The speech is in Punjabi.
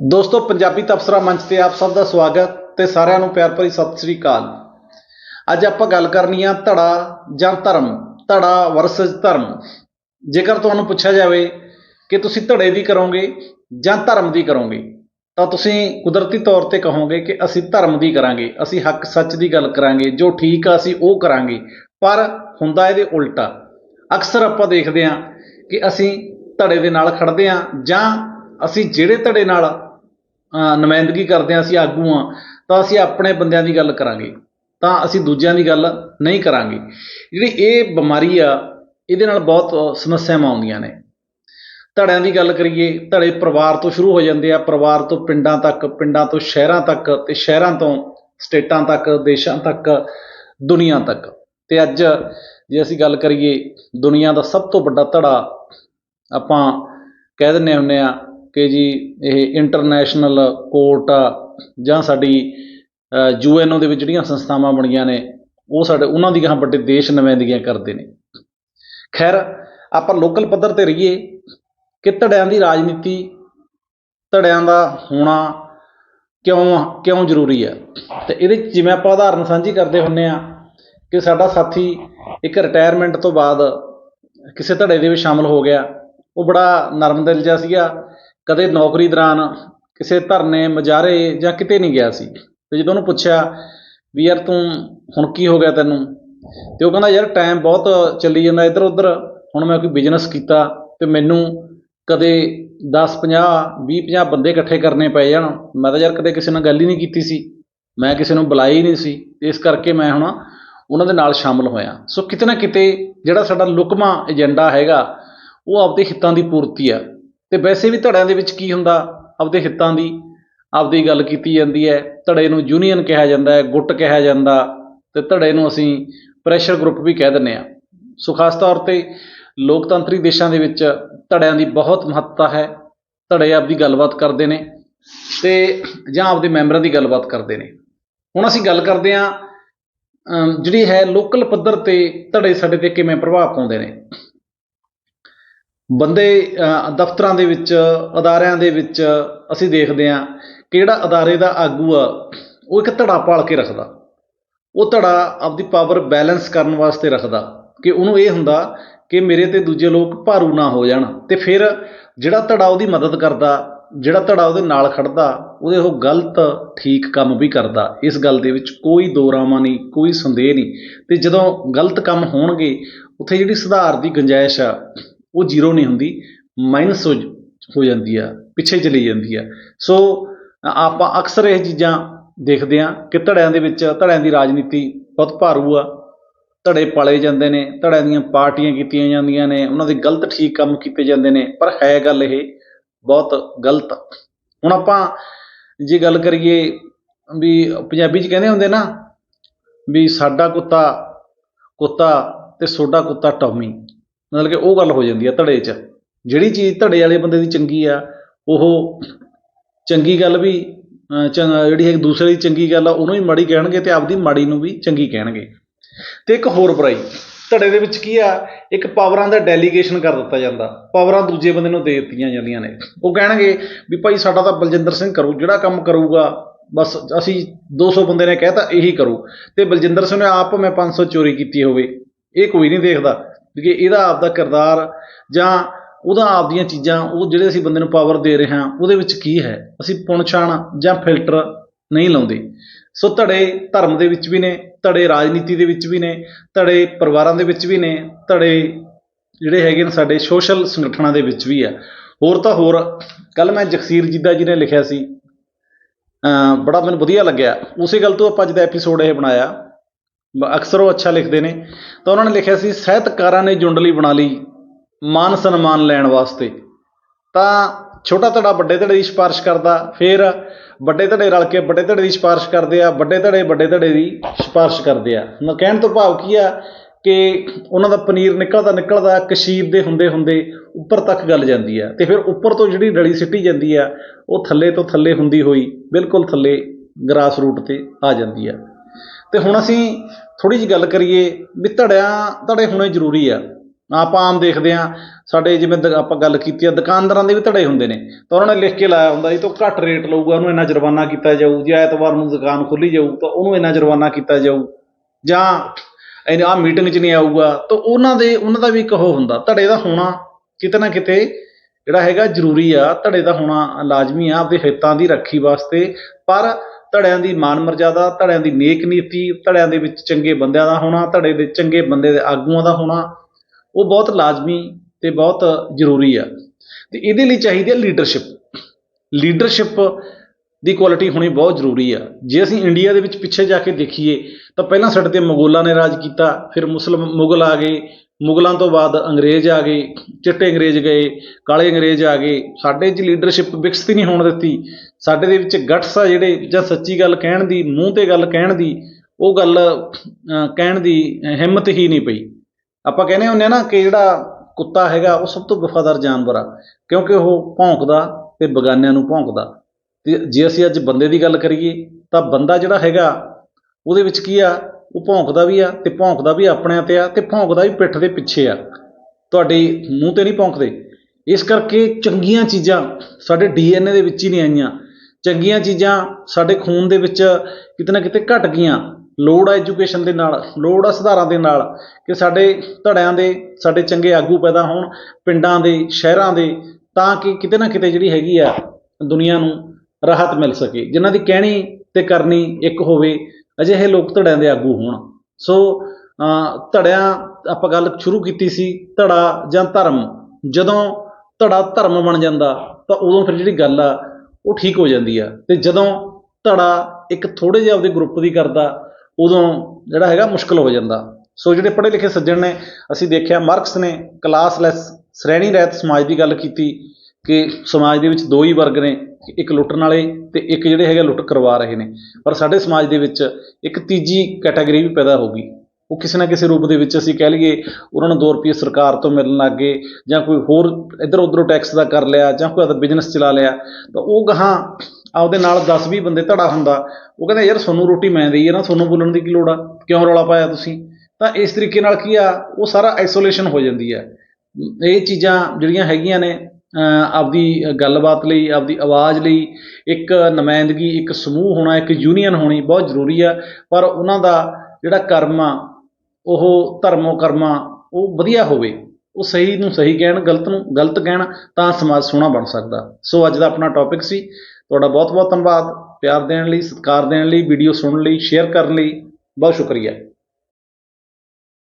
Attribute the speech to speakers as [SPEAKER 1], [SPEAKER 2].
[SPEAKER 1] ਦੋਸਤੋ, ਪੰਜਾਬੀ ਤਬਸਰਾ ਮੰਚ ਤੇ ਆਪ ਸਭ ਦਾ ਸਵਾਗਤ ਤੇ ਸਾਰਿਆਂ ਨੂੰ ਪਿਆਰ ਭਰੀ ਸਤਿ ਸ੍ਰੀ ਅਕਾਲ। ਅੱਜ ਆਪਾਂ ਗੱਲ ਕਰਨੀ ਆ ਧੜਾ ਜਾਂ ਧਰਮ, ਧੜਾ ਵਰਸਸ ਧਰਮ। ਜੇਕਰ ਤੁਹਾਨੂੰ ਪੁੱਛਿਆ ਜਾਵੇ ਕਿ ਤੁਸੀਂ ਧੜੇ ਦੀ ਕਰੋਗੇ ਜਾਂ ਧਰਮ ਦੀ ਕਰੋਗੇ, ਤਾਂ ਤੁਸੀਂ ਕੁਦਰਤੀ ਤੌਰ ਤੇ ਕਹੋਗੇ ਕਿ ਅਸੀਂ ਧਰਮ ਦੀ ਕਰਾਂਗੇ, ਅਸੀਂ ਹੱਕ ਸੱਚ ਦੀ ਗੱਲ ਕਰਾਂਗੇ, ਜੋ ਠੀਕ ਆ ਅਸੀਂ ਉਹ ਕਰਾਂਗੇ। ਪਰ ਹੁੰਦਾ ਇਹਦੇ ਉਲਟਾ। ਅਕਸਰ ਆਪਾਂ ਦੇਖਦੇ ਹਾਂ ਕਿ ਅਸੀਂ ਧੜੇ ਦੇ ਨਾਲ ਖੜਦੇ ਹਾਂ ਜਾਂ ਅਸੀਂ ਜਿਹੜੇ ਧੜੇ ਨਾਲ ਨੁਮਾਇੰਦਗੀ ਕਰਦੇ ਹਾਂ, ਅਸੀਂ ਆਗੂ ਹਾਂ, ਤਾਂ ਅਸੀਂ ਆਪਣੇ ਬੰਦਿਆਂ ਦੀ ਗੱਲ ਕਰਾਂਗੇ। ਤਾਂ ਅਸੀਂ ਦੂਜਿਆਂ ਦੀ ਗੱਲ ਨਹੀਂ ਕਰਾਂਗੇ। ਜਿਹੜੀ ਇਹ ਬਿਮਾਰੀ ਆ, ਇਹਦੇ ਨਾਲ ਬਹੁਤ ਸਮੱਸਿਆਵਾਂ ਆਉਂਦੀਆਂ ਨੇ। ਧੜਿਆਂ ਦੀ ਗੱਲ ਕਰੀਏ, ਧੜੇ ਪਰਿਵਾਰ ਤੋਂ ਸ਼ੁਰੂ ਹੋ ਜਾਂਦੇ ਆ। ਪਰਿਵਾਰ ਤੋਂ ਪਿੰਡਾਂ ਤੱਕ, ਪਿੰਡਾਂ ਤੋਂ ਸ਼ਹਿਰਾਂ ਤੱਕ ਤੇ ਸ਼ਹਿਰਾਂ ਤੋਂ ਸਟੇਟਾਂ ਤੱਕ, ਦੇਸ਼ਾਂ ਤੱਕ, ਦੁਨੀਆ ਤੱਕ। ਤੇ ਅੱਜ ਜੇ ਅਸੀਂ ਗੱਲ ਕਰੀਏ, ਦੁਨੀਆ ਦਾ ਸਭ ਤੋਂ ਵੱਡਾ ਧੜਾ ਆਪਾਂ ਕਹਿ ਦਿੰਦੇ ਹੁੰਦੇ ਆ ਕਿ ਜੀ ਇਹ ਇੰਟਰਨੈਸ਼ਨਲ ਕੋਰਟ ਆ ਜਾਂ ਸਾਡੀ ਯੂਐਨਓ ਦੇ ਵਿੱਚ ਜਿਹੜੀਆਂ ਸੰਸਥਾਵਾਂ ਬਣੀਆਂ ਨੇ, ਉਹ ਸਾਡੇ, ਉਹਨਾਂ ਦੀਆਂ ਵੱਡੇ ਦੇਸ਼ ਨੁਮਾਇੰਦਗੀਆਂ ਕਰਦੇ ਨੇ। ਖੈਰ, ਆਪਾਂ ਲੋਕਲ ਪੱਧਰ ਤੇ ਰਹੀਏ ਕਿ ਧੜਿਆਂ ਦੀ ਰਾਜਨੀਤੀ, ਧੜਿਆਂ ਦਾ ਹੋਣਾ ਕਿਉਂ ਕਿਉਂ ਜ਼ਰੂਰੀ ਹੈ? ਤੇ ਇਹਦੇ 'ਚ ਜਿਵੇਂ ਆਪਾਂ ਉਦਾਹਰਨ ਸਾਂਝੀ ਕਰਦੇ ਹੁੰਨੇ ਆ ਕਿ ਸਾਡਾ ਸਾਥੀ ਇੱਕ ਰਿਟਾਇਰਮੈਂਟ ਤੋਂ ਬਾਅਦ ਕਿਸੇ ਧੜੇ ਦੇ ਵਿੱਚ ਸ਼ਾਮਲ ਹੋ ਗਿਆ। ਉਹ ਬੜਾ ਨਰਮ ਦਿਲ ਜਿਹਾ ਸੀਗਾ। ਕਦੇ ਨੌਕਰੀ ਦੌਰਾਨ ਕਿਸੇ ਧਰਨੇ, ਮੁਜ਼ਾਹਰੇ ਜਾਂ ਕਿਤੇ ਨਹੀਂ ਗਿਆ ਸੀ। ਅਤੇ ਜਦੋਂ ਉਹਨੂੰ ਪੁੱਛਿਆ ਵੀ ਯਾਰ ਤੂੰ ਹੁਣ ਕੀ ਹੋ ਗਿਆ ਤੈਨੂੰ? ਅਤੇ ਉਹ ਕਹਿੰਦਾ, ਯਾਰ ਟਾਈਮ ਬਹੁਤ ਚੱਲੀ ਜਾਂਦਾ ਇੱਧਰ ਉੱਧਰ ਹੁਣ ਮੈਂ ਕੋਈ ਬਿਜ਼ਨਸ ਕੀਤਾ ਅਤੇ ਮੈਨੂੰ ਕਦੇ ਦਸ, ਪੰਜਾਹ, ਵੀਹ, ਪੰਜਾਹ ਬੰਦੇ ਇਕੱਠੇ ਕਰਨੇ ਪਏ ਜਾਣ। ਮੈਂ ਤਾਂ ਯਾਰ ਕਦੇ ਕਿਸੇ ਨਾਲ ਗੱਲ ਹੀ ਨਹੀਂ ਕੀਤੀ ਸੀ। ਮੈਂ ਕਿਸੇ ਨੂੰ ਬੁਲਾਇਆ ਹੀ ਨਹੀਂ ਸੀ। ਇਸ ਕਰਕੇ ਮੈਂ ਹੁਣ ਉਹਨਾਂ ਦੇ ਨਾਲ ਸ਼ਾਮਲ ਹੋਇਆ। ਸੋ ਕਿਤੇ ਨਾ ਕਿਤੇ ਜਿਹੜਾ ਸਾਡਾ ਲੁਕਮਾ ਏਜੰਡਾ ਹੈਗਾ, ਉਹ ਆਪਦੇ ਹਿੱਤਾਂ ਦੀ ਪੂਰਤੀ ਆ। ਤੇ ਵੈਸੇ ਵੀ ਧੜਿਆਂ ਦੇ ਵਿੱਚ ਕੀ ਹੁੰਦਾ? ਆਪਦੇ ਹਿੱਤਾਂ ਦੀ ਆਪਦੀ ਗੱਲ ਕੀਤੀ ਜਾਂਦੀ ਹੈ। ਧੜੇ ਨੂੰ ਯੂਨੀਅਨ ਕਿਹਾ ਜਾਂਦਾ ਹੈ, ਗੁੱਟ ਕਿਹਾ ਜਾਂਦਾ। ਤੇ ਧੜੇ ਨੂੰ ਅਸੀਂ ਪ੍ਰੈਸ਼ਰ ਗਰੁੱਪ ਵੀ ਕਹਿ ਦਿੰਦੇ ਆ ਸੋ ਖਾਸ ਤੌਰ ਤੇ ਲੋਕਤੰਤਰੀ ਦੇਸ਼ਾਂ ਦੇ ਵਿੱਚ ਧੜਿਆਂ ਦੀ ਬਹੁਤ ਮਹੱਤਤਾ ਹੈ। ਧੜੇ ਆਪਦੀ ਗੱਲਬਾਤ ਕਰਦੇ ਨੇ ਤੇ ਜਾਂ ਆਪਦੇ ਮੈਂਬਰਾਂ ਦੀ ਗੱਲਬਾਤ ਕਰਦੇ ਨੇ। ਹੁਣ ਅਸੀਂ ਗੱਲ ਕਰਦੇ ਹਾਂ ਜਿਹੜੀ ਹੈ ਲੋਕਲ ਪੱਧਰ ਤੇ ਧੜੇ ਸਾਡੇ ਤੇ ਕਿਵੇਂ ਪ੍ਰਭਾਵ ਪਾਉਂਦੇ ਨੇ। ਬੰਦੇ ਦਫ਼ਤਰਾਂ ਦੇ ਵਿੱਚ, ਅਦਾਰਿਆਂ ਦੇ ਵਿੱਚ ਅਸੀਂ ਦੇਖਦੇ ਹਾਂ ਕਿ ਜਿਹੜਾ ਅਦਾਰੇ ਦਾ ਆਗੂ ਆ, ਉਹ ਇੱਕ ਧੜਾ ਪਾਲ ਕੇ ਰੱਖਦਾ। ਉਹ ਧੜਾ ਆਪਦੀ ਪਾਵਰ ਬੈਲੈਂਸ ਕਰਨ ਵਾਸਤੇ ਰੱਖਦਾ ਕਿ ਉਹਨੂੰ ਇਹ ਹੁੰਦਾ ਕਿ ਮੇਰੇ ਤੇ ਦੂਜੇ ਲੋਕ ਭਾਰੂ ਨਾ ਹੋ ਜਾਣ ਤੇ ਫਿਰ ਜਿਹੜਾ ਧੜਾ ਉਹਦੀ ਮਦਦ ਕਰਦਾ, ਜਿਹੜਾ ਧੜਾ ਉਹਦੇ ਨਾਲ ਖੜਦਾ, ਉਹਦੇ ਉਹ ਗਲਤ, ਠੀਕ ਕੰਮ ਵੀ ਕਰਦਾ। ਇਸ ਗੱਲ ਦੇ ਵਿੱਚ ਕੋਈ ਦੋਰਾਮਾ ਨਹੀਂ, ਕੋਈ ਸੰਦੇਹ ਨਹੀਂ। ਤੇ ਜਦੋਂ ਗਲਤ ਕੰਮ ਹੋਣਗੇ, ਉੱਥੇ ਜਿਹੜੀ ਸੁਧਾਰ ਦੀ ਗੁੰਜਾਇਸ਼ ਆ ਉਹ ਜ਼ੀਰੋ ਨਹੀਂ ਹੁੰਦੀ, ਮਾਈਨਸ ਹੋ ਹੋ ਜਾਂਦੀ ਆ, ਪਿੱਛੇ ਚਲੀ ਜਾਂਦੀ ਆ। ਸੋ ਆਪਾਂ ਅਕਸਰ ਇਹ ਚੀਜ਼ਾਂ ਦੇਖਦੇ ਹਾਂ ਕਿ ਧੜਿਆਂ ਦੇ ਵਿੱਚ, ਧੜਿਆਂ ਦੀ ਰਾਜਨੀਤੀ ਬਹੁਤ ਭਾਰੂ ਆ। ਧੜੇ ਪਾਲੇ ਜਾਂਦੇ ਨੇ, ਧੜਿਆਂ ਦੀਆਂ ਪਾਰਟੀਆਂ ਕੀਤੀਆਂ ਜਾਂਦੀਆਂ ਨੇ, ਉਹਨਾਂ ਦੇ ਗਲਤ ਠੀਕ ਕੰਮ ਕੀਤੇ ਜਾਂਦੇ ਨੇ, ਪਰ ਹੈ ਗੱਲ ਇਹ, ਬਹੁਤ ਗਲਤ। ਆ। ਹੁਣ ਆਪਾਂ ਜੇ ਗੱਲ ਕਰੀਏ ਵੀ ਪੰਜਾਬੀ 'ਚ ਕਹਿੰਦੇ ਹੁੰਦੇ ਨਾ, ਵੀ ਸਾਡਾ ਕੁੱਤਾ ਕੁੱਤਾ ਤੇ ਸੋਡਾ ਕੁੱਤਾ ਟੌਮੀ। ਮਤਲਬ ਕਿ ਉਹ ਗੱਲ ਹੋ ਜਾਂਦੀ ਆ ਧੜੇ 'ਚ। ਜਿਹੜੀ ਚੀਜ਼ ਧੜੇ ਵਾਲੇ ਬੰਦੇ ਦੀ ਚੰਗੀ ਆ, ਉਹ ਚੰਗੀ ਗੱਲ ਵੀ ਚੰ- ਜਿਹੜੀ ਹੈ ਦੂਸਰੇ ਦੀ ਚੰਗੀ ਗੱਲ ਆ, ਉਹਨੂੰ ਵੀ ਮਾੜੀ ਕਹਿਣਗੇ ਤੇ ਆਪਦੀ ਮਾੜੀ ਨੂੰ ਵੀ ਚੰਗੀ ਕਹਿਣਗੇ। ਤੇ ਇੱਕ ਹੋਰ ਬੁਰਾਈ, ਧੜੇ ਦੇ ਵਿੱਚ ਕੀ ਆ, ਇੱਕ ਪਾਵਰਾਂ ਦਾ ਡੈਲੀਗੇਸ਼ਨ ਕਰ ਦਿੱਤਾ ਜਾਂਦਾ। ਪਾਵਰਾਂ ਦੂਜੇ ਬੰਦੇ ਨੂੰ ਦੇ ਦਿੱਤੀਆਂ ਜਾਂਦੀਆਂ ਨੇ। ਉਹ ਕਹਿਣਗੇ ਵੀ ਭਾਈ ਸਾਡਾ ਤਾਂ ਬਲਜਿੰਦਰ ਸਿੰਘ ਕਰੂ, ਜਿਹੜਾ ਕੰਮ ਕਰੂਗਾ, ਬਸ ਅਸੀਂ 200 ਬੰਦੇ ਨੇ ਕਹਿਤਾ ਇਹੀ ਕਰੂ। ਤੇ ਬਲਜਿੰਦਰ ਸਿੰਘ ਨੇ ਆਪ, ਮੈਂ 500 ਚੋਰੀ ਕੀਤੀ ਹੋਵੇ, ਇਹ ਕੋਈ ਨਹੀਂ ਦੇਖਦਾ। ਕਿ ਇਹਦਾ ਆਪਦਾ ਕਿਰਦਾਰ ਜਾਂ ਉਹਦਾ ਆਪਦੀਆਂ ਚੀਜ਼ਾਂ, ਉਹ ਜਿਹੜੇ ਅਸੀਂ ਬੰਦੇ ਨੂੰ ਪਾਵਰ ਦੇ ਰਹੇ ਹਾਂ, ਉਹਦੇ ਵਿੱਚ ਕੀ ਹੈ? ਅਸੀਂ ਪੁਣਛਾਣ ਜਾਂ ਫਿਲਟਰ ਨਹੀਂ ਲਾਉਂਦੇ। ਸੋ ਧੜੇ ਧਰਮ ਦੇ ਵਿੱਚ ਵੀ ਨੇ, ਧੜੇ ਰਾਜਨੀਤੀ ਦੇ ਵਿੱਚ ਵੀ ਨੇ, ਧੜੇ ਪਰਿਵਾਰਾਂ ਦੇ ਵਿੱਚ ਵੀ ਨੇ, ਧੜੇ ਜਿਹੜੇ ਹੈਗੇ ਨੇ ਸਾਡੇ ਸੋਸ਼ਲ ਸੰਗਠਨਾਂ ਦੇ ਵਿੱਚ ਵੀ ਆ। ਹੋਰ ਤਾਂ ਹੋਰ ਕੱਲ ਮੈਂ ਜਗਸੀਰ ਜੀਦਾ ਜੀ ਨੇ ਲਿਖਿਆ ਸੀ। ਬੜਾ ਮੈਨੂੰ ਵਧੀਆ ਲੱਗਿਆ। ਉਸੇ ਗੱਲ ਤੋਂ ਆਪਾਂ ਅੱਜ ਦਾ ਐਪੀਸੋਡ ਇਹ ਬਣਾਇਆ। ਅਕਸਰ ਉਹ ਅੱਛਾ ਲਿਖਦੇ ਨੇ। ਤਾਂ ਉਹਨਾਂ ਨੇ ਲਿਖਿਆ ਸੀ, ਸਾਹਿਤਕਾਰਾਂ ਨੇ ਜੁੰਡਲੀ ਬਣਾ ਲਈ ਮਾਨ ਸਨਮਾਨ ਲੈਣ ਵਾਸਤੇ। ਤਾਂ ਛੋਟਾ ਧੜਾ ਵੱਡੇ ਧੜੇ ਦੀ ਸਿਫਾਰਿਸ਼ ਕਰਦਾ, ਫਿਰ ਵੱਡੇ ਧੜੇ ਰਲ ਕੇ ਵੱਡੇ ਧੜੇ ਦੀ ਸਿਫਾਰਿਸ਼ ਕਰਦੇ ਆ, ਵੱਡੇ ਧੜੇ ਵੱਡੇ ਧੜੇ ਦੀ ਸਿਫਾਰਿਸ਼ ਕਰਦੇ ਆ। ਹੁਣ ਕਹਿਣ ਤੋਂ ਭਾਵ ਕੀ ਆ ਕਿ ਉਹਨਾਂ ਦਾ ਪਨੀਰ ਨਿਕਲਦਾ ਨਿਕਲਦਾ ਕਸ਼ੀਰ ਦੇ ਹੁੰਦੇ ਹੁੰਦੇ ਉੱਪਰ ਤੱਕ ਗੱਲ ਜਾਂਦੀ ਆ ਤੇ ਫਿਰ ਉੱਪਰ ਤੋਂ ਜਿਹੜੀ ਡਲੀ ਸਿੱਟੀ ਜਾਂਦੀ ਆ, ਉਹ ਥੱਲੇ ਤੋਂ ਥੱਲੇ ਹੁੰਦੀ ਹੋਈ ਬਿਲਕੁਲ ਥੱਲੇ ਗਰਾਸ ਰੂਟ ਤੇ ਆ ਜਾਂਦੀ ਆ। ਤੇ ਹੁਣ ਅਸੀਂ ਥੋੜੀ ਜਿਹੀ ਗੱਲ ਕਰੀਏ ਵੀ ਧੜਿਆਂ, ਧੜੇ ਹੋਣੇ ਜ਼ਰੂਰੀ ਆ। ਆਪਾਂ ਆਮ ਦੇਖਦੇ ਹਾਂ, ਸਾਡੇ ਜਿਵੇਂ ਦ- ਆਪਾਂ ਗੱਲ ਕੀਤੀ ਆ, ਦੁਕਾਨਦਾਰਾਂ ਦੇ ਵੀ ਧੜੇ ਹੁੰਦੇ ਨੇ। ਤਾਂ ਉਹਨਾਂ ਨੇ ਲਿਖ ਕੇ ਲਾਇਆ ਹੁੰਦਾ ਜੀ ਤੋਂ ਘੱਟ ਰੇਟ ਲਊਗਾ, ਉਹਨੂੰ ਇੰਨਾ ਜੁਰਮਾਨਾ ਕੀਤਾ ਜਾਊ। ਜੇ ਐਤਵਾਰ ਨੂੰ ਦੁਕਾਨ ਖੁੱਲੀ ਜਾਊ, ਤਾਂ ਉਹਨੂੰ ਇੰਨਾ ਜੁਰਮਾਨਾ ਕੀਤਾ ਜਾਊ। ਜਾਂ ਆ ਮੀਟਿੰਗ 'ਚ ਨਹੀਂ ਆਊਗਾ, ਤਾਂ ਉਹਨਾਂ ਦੇ, ਉਹਨਾਂ ਦਾ ਵੀ ਇੱਕ ਉਹ ਹੁੰਦਾ, ਧੜੇ ਦਾ ਹੋਣਾ ਕਿਤੇ ਨਾ ਕਿਤੇ ਜਿਹੜਾ ਹੈਗਾ ਜ਼ਰੂਰੀ ਆ, ਧੜੇ ਦਾ ਹੋਣਾ ਲਾਜ਼ਮੀ ਆ, ਆਪਦੇ ਹਿੱਤਾਂ ਦੀ ਰੱਖੀ ਵਾਸਤੇ। ਪਰ ਧੜਿਆਂ ਦੀ ਮਾਨ ਮਰਜ਼ਾਦਾ, ਧੜਿਆਂ ਦੀ ਨੇਕ ਨੀਤੀ, ਧੜਿਆਂ ਦੇ ਵਿੱਚ ਚੰਗੇ ਬੰਦਿਆਂ ਦਾ ਹੋਣਾ, ਧੜੇ ਦੇ ਚੰਗੇ ਬੰਦੇ ਦੇ ਆਗੂਆਂ ਦਾ ਹੋਣਾ, ਉਹ ਬਹੁਤ ਲਾਜ਼ਮੀ ਤੇ ਬਹੁਤ ਜ਼ਰੂਰੀ ਆ। ਤੇ ਇਹਦੇ ਲਈ ਚਾਹੀਦੀ ਹੈ ਲੀਡਰਸ਼ਿਪ। ਲੀਡਰਸ਼ਿਪ ਦੀ ਕੁਆਲਿਟੀ ਹੋਣੀ ਬਹੁਤ ਜ਼ਰੂਰੀ ਆ। ਜੇ ਅਸੀਂ ਇੰਡੀਆ ਦੇ ਵਿੱਚ ਪਿੱਛੇ ਜਾ ਕੇ ਦੇਖੀਏ, ਤਾਂ ਪਹਿਲਾਂ ਸਾਡੇ ਤੇ ਮੁਗਲਾਂ ਨੇ ਰਾਜ ਕੀਤਾ, ਫਿਰ ਮੁਸਲਮ ਮੁਗਲ ਆ ਗਏ, ਮੁਗਲਾਂ ਤੋਂ ਬਾਅਦ ਅੰਗਰੇਜ਼ ਆ ਗਏ, ਚਿੱਟੇ ਅੰਗਰੇਜ਼ ਗਏ, ਕਾਲੇ ਅੰਗਰੇਜ਼ ਆ ਗਏ। ਸਾਡੇ 'ਚ ਲੀਡਰਸ਼ਿਪ ਵਿਕਸਿਤ ਹੀ ਨਹੀਂ ਹੋਣ ਦਿੱਤੀ। ਸਾਡੇ ਦੇ ਵਿੱਚ ਗਟਸ ਆ ਜਿਹੜੇ ਜਾਂ ਸੱਚੀ ਗੱਲ ਕਹਿਣ ਦੀ, ਮੂੰਹ ਤੇ ਗੱਲ ਕਹਿਣ ਦੀ, ਉਹ ਗੱਲ ਕਹਿਣ ਦੀ ਹਿੰਮਤ ਹੀ ਨਹੀਂ ਪਈ। ਆਪਾਂ ਕਹਿੰਦੇ ਹੁੰਦੇ ਆ ਨਾ ਕਿ ਜਿਹੜਾ ਕੁੱਤਾ ਹੈਗਾ, ਉਹ ਸਭ ਤੋਂ ਵਫਾਦਾਰ ਜਾਨਵਰ ਆ, ਕਿਉਂਕਿ ਉਹ ਭੌਂਕਦਾ ਤੇ ਬਗਾਨਿਆਂ ਨੂੰ ਭੌਂਕਦਾ। ਤੇ ਜੇ ਅਸੀਂ ਅੱਜ ਬੰਦੇ ਦੀ ਗੱਲ ਕਰੀਏ, ਤਾਂ ਬੰਦਾ ਜਿਹੜਾ ਹੈਗਾ, ਉਹਦੇ ਵਿੱਚ ਕੀ ਆ? ਉਹ ਭੌਂਕਦਾ ਵੀ ਆ, ਤੇ ਭੌਂਕਦਾ ਵੀ ਆਪਣਿਆਂ ਤੇ ਆ, ਤੇ ਭੌਂਕਦਾ ਵੀ ਪਿੱਠ ਦੇ ਪਿੱਛੇ ਆ। ਤੁਹਾਡੇ ਮੂੰਹ ਤੇ ਨਹੀਂ ਭੌਂਕਦੇ। ਇਸ ਕਰਕੇ ਚੰਗੀਆਂ ਚੀਜ਼ਾਂ ਸਾਡੇ ਡੀਐਨਏ ਦੇ ਵਿੱਚ ਹੀ ਨਹੀਂ ਆਈਆਂ। ਚੰਗੀਆਂ ਚੀਜ਼ਾਂ ਸਾਡੇ ਖੂਨ ਦੇ ਵਿੱਚ ਕਿਤੇ ਨਾ ਕਿਤੇ ਘਟ ਗਈਆਂ। ਲੋੜ ਆ ਐਜੂਕੇਸ਼ਨ ਦੇ ਨਾਲ, ਲੋੜ ਆ ਸੁਧਾਰਾਂ ਦੇ ਨਾਲ ਕਿ ਸਾਡੇ ਧੜਿਆਂ ਦੇ, ਸਾਡੇ ਚੰਗੇ ਆਗੂ ਪੈਦਾ ਹੋਣ, ਪਿੰਡਾਂ ਦੇ, ਸ਼ਹਿਰਾਂ ਦੇ, ਤਾਂ ਕਿ ਕਿਤੇ ਨਾ ਕਿਤੇ ਜਿਹੜੀ ਹੈਗੀ ਆ ਦੁਨੀਆ ਨੂੰ ਰਾਹਤ ਮਿਲ ਸਕੇ। ਜਿਨ੍ਹਾਂ ਦੀ ਕਹਿਣੀ ਤੇ ਕਰਨੀ ਇੱਕ ਹੋਵੇ, ਅਜਿਹੇ ਲੋਕ ਧੜਿਆਂ ਦੇ ਆਗੂ ਹੋਣ। ਸੋ ਧੜਿਆਂ ਆਪਾਂ ਗੱਲ ਸ਼ੁਰੂ ਕੀਤੀ ਸੀ, ਧੜਾ ਜਾਂ ਧਰਮ। ਜਦੋਂ ਧੜਾ ਧਰਮ ਬਣ ਜਾਂਦਾ, ਤਾਂ ਉਦੋਂ ਫਿਰ ਜਿਹੜੀ ਗੱਲ ਆ ਉਹ ਠੀਕ ਹੋ ਜਾਂਦੀ ਆ। ਤੇ ਜਦੋਂ ਧੜਾ ਇੱਕ ਥੋੜੇ ਜਿਹਾ ਆਪਦੇ ਗਰੁੱਪ ਦੀ ਕਰਦਾ, ਉਦੋਂ ਜਿਹੜਾ ਹੈਗਾ ਮੁਸ਼ਕਲ ਹੋ ਜਾਂਦਾ। ਸੋ ਜਿਹੜੇ ਪੜ੍ਹੇ ਲਿਖੇ ਸੱਜਣ ਨੇ, ਅਸੀਂ ਦੇਖਿਆ ਮਾਰਕਸ ਨੇ ਕਲਾਸਲੈਸ ਸ਼੍ਰੇਣੀ ਰਹਿਤ ਸਮਾਜ ਦੀ ਗੱਲ ਕੀਤੀ ਕਿ ਸਮਾਜ ਦੇ ਵਿੱਚ ਦੋ ਹੀ ਵਰਗ ਨੇ, ਇੱਕ ਲੁੱਟਣ ਵਾਲੇ ਤੇ ਇੱਕ ਜਿਹੜੇ ਹੈਗੇ ਲੁੱਟ ਕਰਵਾ ਰਹੇ ਨੇ। ਪਰ ਸਾਡੇ ਸਮਾਜ ਦੇ ਵਿੱਚ ਇੱਕ ਤੀਜੀ ਕੈਟਾਗਰੀ ਵੀ ਪੈਦਾ ਹੋ ਗਈ। ਉਹ ਕਿਸੇ ਨਾ ਕਿਸੇ ਰੂਪ ਦੇ ਵਿੱਚ ਅਸੀਂ ਕਹਿ ਲਈਏ ਉਹਨਾਂ ਨੂੰ 2 ਰੁਪਏ ਸਰਕਾਰ ਤੋਂ ਮਿਲਣ ਲੱਗ ਗਏ ਜਾਂ ਕੋਈ ਹੋਰ ਇੱਧਰ ਉੱਧਰੋਂ ਟੈਕਸ ਦਾ ਕਰ ਲਿਆ ਜਾਂ ਕੋਈ ਆਪਦਾ ਬਿਜ਼ਨਸ ਚਲਾ ਲਿਆ, ਤਾਂ ਉਹ ਗਾਹਾਂ ਆਪਦੇ ਨਾਲ 10 20 ਬੰਦੇ ਧੜਾ ਹੁੰਦਾ, ਉਹ ਕਹਿੰਦੇ ਯਾਰ ਤੁਹਾਨੂੰ ਰੋਟੀ ਮੈਂ ਦੇਈ ਹੈ ਨਾ, ਤੁਹਾਨੂੰ ਬੋਲਣ ਦੀ ਕੀ ਲੋੜ ਆ? ਕਿਉਂ ਰੌਲਾ ਪਾਇਆ ਤੁਸੀਂ? ਤਾਂ ਇਸ ਤਰੀਕੇ ਨਾਲ ਕੀ ਆ, ਉਹ ਸਾਰਾ ਆਈਸੋਲੇਸ਼ਨ ਹੋ ਜਾਂਦੀ ਹੈ ਇਹ ਚੀਜ਼ਾਂ ਜਿਹੜੀਆਂ ਹੈਗੀਆਂ ਨੇ ਆਪਦੀ ਗੱਲਬਾਤ ਲਈ, ਆਪਦੀ ਆਵਾਜ਼ ਲਈ, ਇੱਕ ਨੁਮਾਇੰਦਗੀ, ਇੱਕ ਸਮੂਹ ਹੋਣਾ, ਇੱਕ ਯੂਨੀਅਨ ਹੋਣੀ ਬਹੁਤ ਜ਼ਰੂਰੀ ਆ, ਪਰ ਉਹਨਾਂ ਦਾ ਜਿਹੜਾ ਕਰਮ ਆ ਉਹ ਧਰਮੋ ਕਰਮਾ, ਉਹ ਵਧੀਆ ਹੋਵੇ, ਉਹ ਸਹੀ ਨੂੰ ਸਹੀ ਕਹਿਣ, ਗਲਤ ਨੂੰ ਗਲਤ ਕਹਿਣ, ਤਾਂ ਸਮਾਜ ਸੋਹਣਾ ਬਣ ਸਕਦਾ। ਸੋ ਅੱਜ ਦਾ ਆਪਣਾ ਟੌਪਿਕ ਸੀ। ਤੁਹਾਡਾ ਬਹੁਤ ਬਹੁਤ ਧੰਨਵਾਦ। ਪਿਆਰ ਦੇਣ ਲਈ, ਸਤਿਕਾਰ ਦੇਣ ਲਈ ਵੀਡੀਓ ਸੁਣਨ ਲਈ ਸ਼ੇਅਰ ਕਰਨ ਲਈ। ਬਹੁਤ ਸ਼ੁਕਰੀਆ।